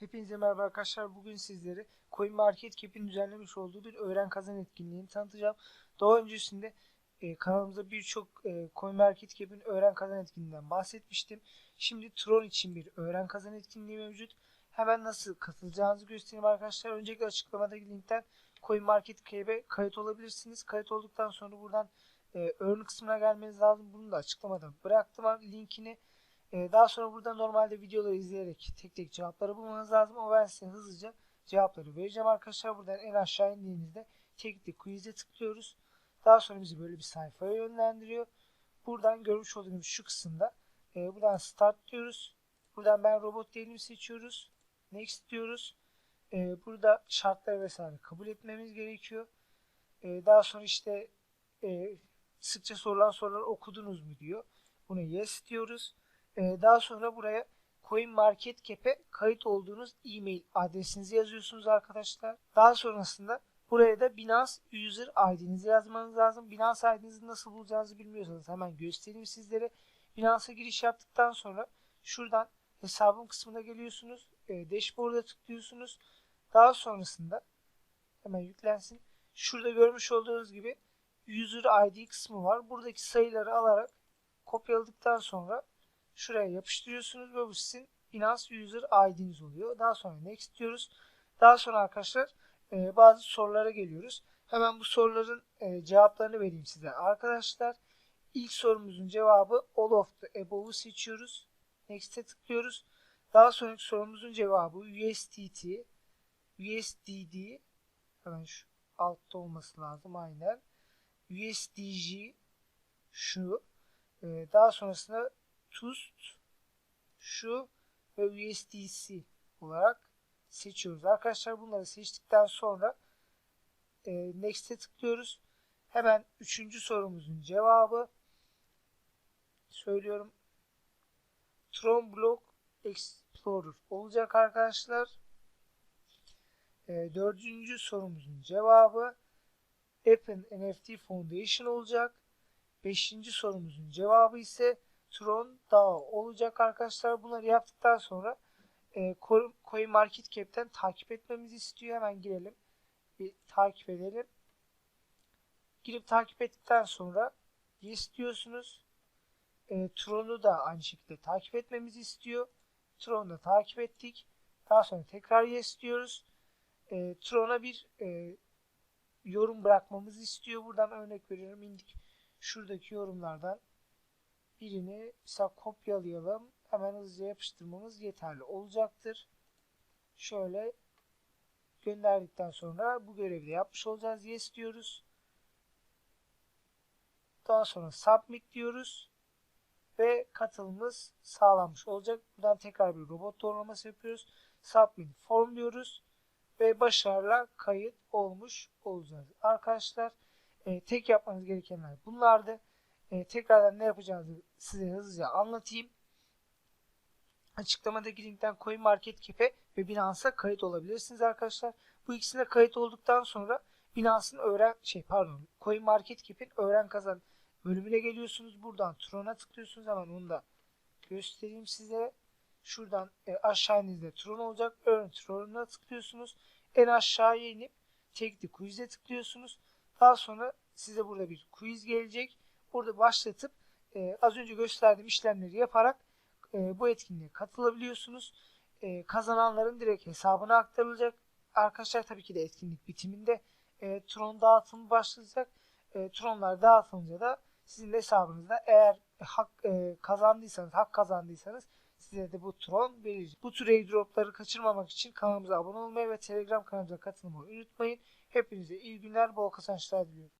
Hepinize merhaba arkadaşlar. Bugün sizlere CoinMarketCap'in düzenlemiş olduğu bir öğren kazan etkinliğini tanıtacağım. Daha öncesinde e, kanalımızda birçok e, CoinMarketCap'in öğren kazan etkinliğinden bahsetmiştim. Şimdi Tron için bir öğren kazan etkinliği mevcut. Hemen nasıl katılacağınızı göstereyim arkadaşlar. Öncelikle açıklamadaki linkten CoinMarketCap'e kayıt olabilirsiniz. Kayıt olduktan sonra buradan e, earn kısmına gelmeniz lazım. Bunu da açıklamada bıraktım linkini. Ee, daha sonra burada normalde videoları izleyerek tek tek cevapları bulmanız lazım. Ama ben size hızlıca cevapları vereceğim arkadaşlar. Buradan en aşağı indiğinizde tek tek quiz'e tıklıyoruz. Daha sonra bizi böyle bir sayfaya yönlendiriyor. Buradan görmüş olduğunuz şu kısımda e, buradan start diyoruz. Buradan ben robot değilim seçiyoruz. Next diyoruz. E, burada şartları vesaire kabul etmemiz gerekiyor. E, daha sonra işte e, sıkça sorulan soruları okudunuz mu diyor. Buna yes diyoruz. Ee, daha sonra buraya CoinMarketCap'e kayıt olduğunuz e-mail adresinizi yazıyorsunuz arkadaşlar. Daha sonrasında buraya da Binance User ID'nizi yazmanız lazım. Binance ID'nizi nasıl bulacağınızı bilmiyorsanız hemen göstereyim sizlere. Binance'a giriş yaptıktan sonra şuradan hesabım kısmına geliyorsunuz. E, dashboard'a tıklıyorsunuz. Daha sonrasında hemen yüklensin. Şurada görmüş olduğunuz gibi User ID kısmı var. Buradaki sayıları alarak kopyaladıktan sonra şuraya yapıştırıyorsunuz ve bu sizin Binance User ID'niz oluyor. Daha sonra Next diyoruz. Daha sonra arkadaşlar e, bazı sorulara geliyoruz. Hemen bu soruların e, cevaplarını vereyim size. Arkadaşlar ilk sorumuzun cevabı All of the Above'u seçiyoruz. Next'e tıklıyoruz. Daha sonraki sorumuzun cevabı USDT, USDD hemen şu altta olması lazım aynen. USDG şu. E, daha sonrasında TUST şu ve USDC olarak seçiyoruz. Arkadaşlar bunları seçtikten sonra e, Next'e tıklıyoruz. Hemen üçüncü sorumuzun cevabı söylüyorum. Tron Block Explorer olacak arkadaşlar. E, dördüncü sorumuzun cevabı Open NFT Foundation olacak. Beşinci sorumuzun cevabı ise Tron Dağı olacak arkadaşlar. Bunları yaptıktan sonra e, CoinMarketCap'ten takip etmemizi istiyor. Hemen girelim. Bir takip edelim. Girip takip ettikten sonra yes diyorsunuz. E, Tron'u da aynı şekilde takip etmemizi istiyor. Tron'u da takip ettik. Daha sonra tekrar yes diyoruz. E, Tron'a bir e, yorum bırakmamızı istiyor. Buradan örnek veriyorum. İndik şuradaki yorumlardan birini mesela kopyalayalım. Hemen hızlıca yapıştırmamız yeterli olacaktır. Şöyle gönderdikten sonra bu görevi de yapmış olacağız. Yes diyoruz. Daha sonra submit diyoruz. Ve katılımımız sağlanmış olacak. Buradan tekrar bir robot doğrulaması yapıyoruz. Submit form diyoruz. Ve başarıyla kayıt olmuş olacağız. Arkadaşlar e, tek yapmanız gerekenler bunlardı. E, tekrardan ne yapacağınızı size hızlıca anlatayım. Açıklamadaki linkten CoinMarketCap'e ve Binance'a kayıt olabilirsiniz arkadaşlar. Bu ikisine kayıt olduktan sonra Binance'ın öğren şey pardon CoinMarketCap'in öğren kazan bölümüne geliyorsunuz. Buradan Tron'a tıklıyorsunuz. Hemen onu da göstereyim size. Şuradan e, aşağı indiğinizde Tron olacak. Earn Tron'a tıklıyorsunuz. En aşağıya inip Take the Quiz'e tıklıyorsunuz. Daha sonra size burada bir quiz gelecek. Burada başlatıp e, az önce gösterdiğim işlemleri yaparak e, bu etkinliğe katılabiliyorsunuz. E, kazananların direkt hesabına aktarılacak. Arkadaşlar tabii ki de etkinlik bitiminde e, Tron dağıtımı başlayacak. E, Tronlar dağıtılınca da sizin hesabınızda eğer hak e, kazandıysanız, hak kazandıysanız size de bu Tron verilecek. Bu tür airdropları kaçırmamak için kanalımıza abone olmayı ve Telegram kanalımıza katılmayı unutmayın. Hepinize iyi günler, bol kazançlar diliyorum.